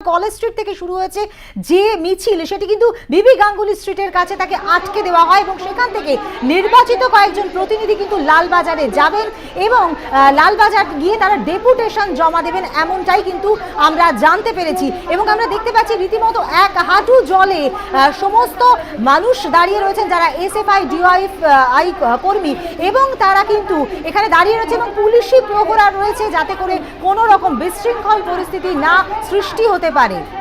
College street থেকে শুরু হয়েছে যে মিছিল, সেটি কিন্তু বিবি গাঙ্গুলি স্ট্রিটের কাছে তাকে আটকে দেওয়া হয় এবং সেখান থেকে নির্বাচিত কয়েকজন প্রতিনিধি কিন্তু লালবাজারে যাবেন এবং লালবাজার গিয়ে তারা ডেপুটেশন জমা দেবেন এমনটাই কিন্তু আমরা জানতে পেরেছি এবং আমরা দেখতে পাচ্ছি রীতিমতো এক হাঁটু জলে সমস্ত মানুষ দাঁড়িয়ে রয়েছেন যারা এসএফআই, ডিওয়াইফ আই, কর্মী এবং তারা কিন্তু এখানে দাঁড়িয়ে রয়েছে এবং পুলিশি প্রহরা রয়েছে যাতে করে কোনো রকম বিশৃঙ্খল পরিস্থিতি না সৃষ্টি হতে পারে।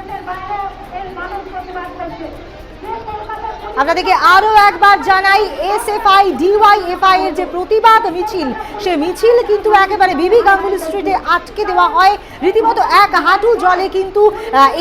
আপনাদেরকে আরও একবার জানাই S F I D SFI DYFI এর যে প্রতিবাদ মিছিল, সে মিছিল কিন্তু একেবারে বিবি গাঙ্গুলি স্ট্রিটে আটকে দেওয়া হয়। রীতিমতো এক হাঁটু জলে কিন্তু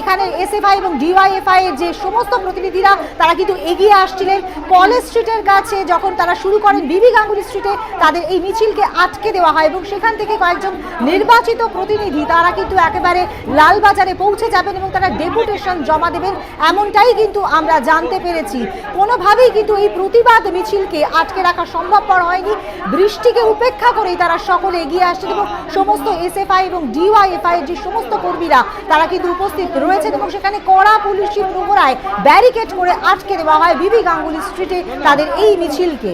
এখানে এসএফআই এবং ডিওয়াইএফআই এর যে সমস্ত প্রতিনিধিরা, তারা কিন্তু এগিয়ে আসছিলেন। কলেজ স্ট্রিটের কাছে যখন তারা শুরু করেন বিবি গাঙ্গুলি স্ট্রিটে তাদের এই মিছিলকে আটকে দেওয়া হয় এবং সেখান থেকে কয়েকজন নির্বাচিত প্রতিনিধি, তারা কিন্তু একেবারে লালবাজারে পৌঁছে যাবেন এবং তারা ডেপুটেশন জমা দেবেন। এমনটাই কিন্তু আমরা জানতে পেরেছি। কোনোভাবেই কিন্তু এই প্রতিবাদ মিছিলকে আটকে রাখা সম্ভবপর হয়নি। বৃষ্টিকে উপেক্ষা করেই তারা সকলে এগিয়ে আসছেন এবং সমস্ত এসএফআই এবং ডিওয়াইএফআই যে সমস্ত কর্মীরা, তারা কিন্তু উপস্থিত রয়েছেন এবং সেখানে কড়া পুলিশি প্রহরায় ব্যারিকেড করে আটকে দেওয়া হয় বিবি গাঙ্গুলি স্ট্রিটে তাদের এই মিছিলকে।